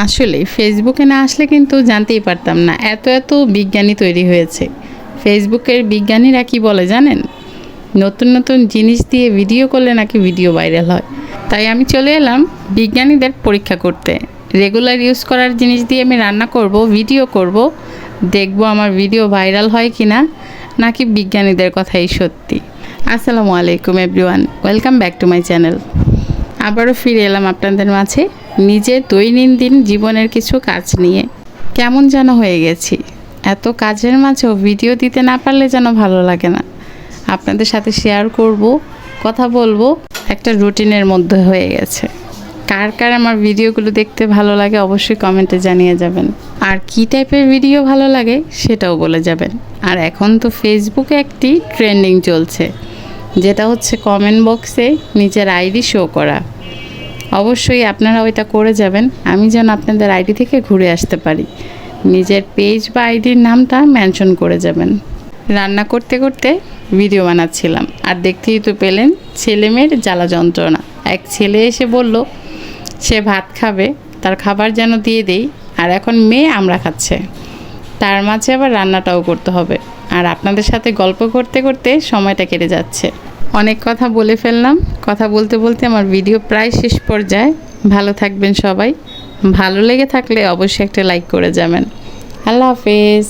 আসলে ফেসবুকে না আসলে কিন্তু জানতেই পারতাম না। এত এত বিজ্ঞানী তৈরি হয়েছে। ফেসবুকের বিজ্ঞানীরা কি বলে জানেন? নতুন নতুন জিনিস দিয়ে ভিডিও করলে নাকি ভিডিও ভাইরাল হয়। তাই আমি চলে এলাম বিজ্ঞানীদের পরীক্ষা করতে। রেগুলার ইউজ করার জিনিস দিয়ে আমি রান্না করব ভিডিও করব। দেখব আমার ভিডিও ভাইরাল হয় কি না নাকি বিজ্ঞানীদের কথাই সত্যি। আসসালামু আলাইকুম everyone welcome back to my channel আবারও ফিরে এলাম আপনাদের মাঝে। নিজের দৈনন্দিন জীবনের কিছু কাজ নিয়ে। কেমন যেন হয়ে গেছি। এত কাজের মাঝেও ভিডিও দিতে না পারলে যেন ভালো লাগে না। আপনাদের সাথে শেয়ার করব, কথা বলব, একটা রুটিনের মধ্যে হয়ে গেছে। কার কার আমার ভিডিওগুলো দেখতে ভালো লাগে অবশ্যই কমেন্টে জানিয়ে যাবেন। আর কী টাইপের ভিডিও ভালো লাগে সেটাও বলে যাবেন। আর এখন তো ফেসবুকে একটি ট্রেন্ডিং চলছে। যেটা হচ্ছে কমেন্ট বক্সে নিজের আইডি শো করা। অবশ্যই আপনারা ওইটা করে যাবেন। আমি যেন আপনাদের আইডি থেকে ঘুরে আসতে পারি। নিজের পেজ বা আইডির নামটা মেনশন করে যাবেন। রান্না করতে করতে ভিডিও বানাচ্ছিলাম। আর দেখতেই তো পেলেন ছেলে মেয়ের জ্বালা যন্ত্রণা। এক ছেলে এসে বলল, সে ভাত খাবে, তার খাবার যেন দিয়ে দেই। আর এখন মেয়ে আমরা খাচ্ছে। তার মাঝে আবার রান্নাটাও করতে হবে। আর আপনাদের সাথে গল্প করতে করতে সময়টা কেটে যাচ্ছে। অনেক কথা বলে ফেললাম। কথা বলতে বলতে আমার ভিডিও প্রায় শেষ পর্যায়ে। ভালো থাকবেন সবাই। ভালো লেগে থাকলে অবশ্যই একটা লাইক করে যাবেন। আল্লাহ হাফেজ।